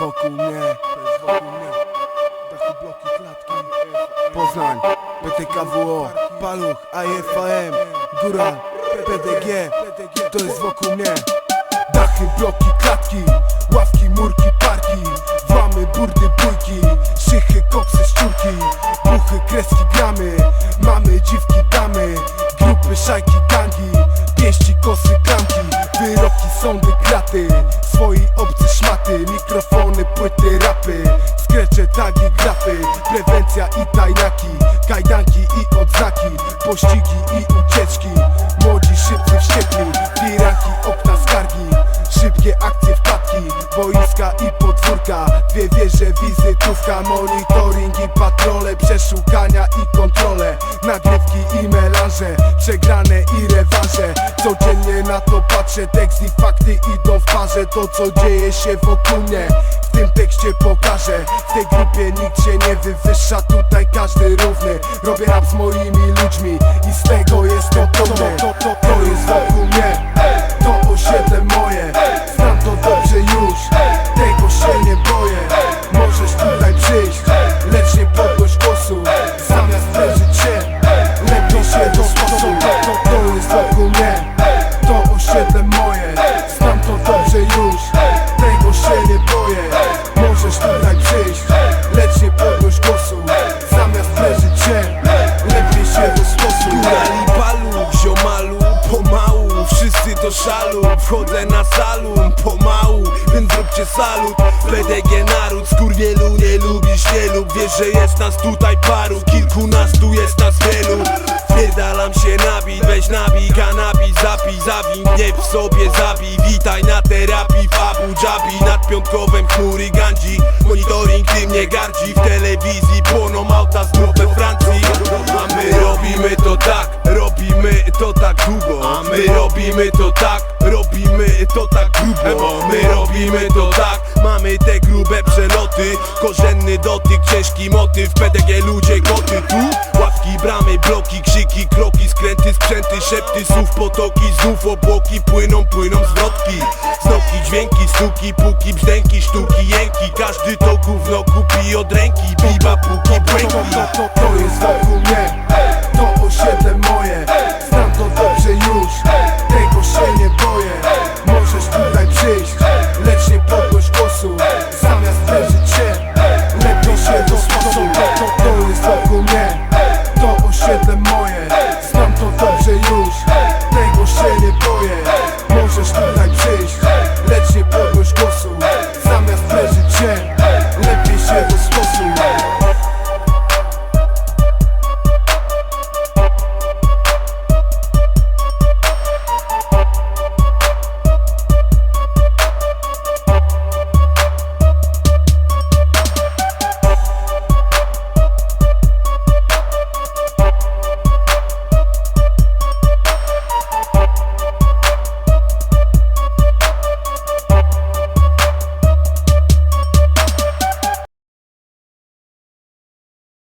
wokół mnie, Dachy, bloki, klatki. Poznań, PTKWO, Paluch, AFAM, Góra, PDG To jest wokół mnie. Dachy, bloki, klatki, ławki, murki, parki. Włamy, burdy, bójki, szychy, koksy, szczurki. Puchy, kreski, gramy, mamy dziwki, damy. Grupy, szajki, gangi, pięści, kosy, rapy, skrecze, tagi, grafy Prewencja i tajnaki, kajdanki i odznaki Pościgi i ucieczki, podwórka, dwie wieże, wizytówka Monitoring i patrole, przeszukania i kontrole. Nagrywki i melanże, przegrane i rewanże. Codziennie na to patrzę, tekst i fakty idą w parze. To co dzieje się wokół mnie, w tym tekście pokażę. W tej grupie nikt się nie wywyższa, tutaj każdy równy. Robię rap z moimi ludźmi i z tego jestem do szalu, wchodzę na salon Pomału, więc zróbcie salut. PDG naród, skurwielu nie lubisz wielu Wiesz, że jest nas tutaj paru Kilkunastu jest nas wielu. Wpierdalam się na bit, weź nabij Kanabis, zapij, zawin, nie w sobie zabij Witaj na terapii w Abu Dhabi Nad piątkowem chmury gandzi Monitoring tym nie gardzi W telewizji płoną auta znów robimy to tak, robimy to tak grubo. My robimy to tak, mamy te grube przeloty. Korzenny dotyk, ciężki motyw PDG ludzie, koty. Tu Ławki, bramy, bloki, krzyki, kroki Skręty, sprzęty, szepty, słów, potoki. Znów obłoki, płyną, płyną zwrotki. Znoki, dźwięki, stuki, puki, brzdęki, sztuki, jęki. Każdy to gówno kupi od ręki. Biba, puki, to, błęki to, to, to jest wokół mnie To osiedle moje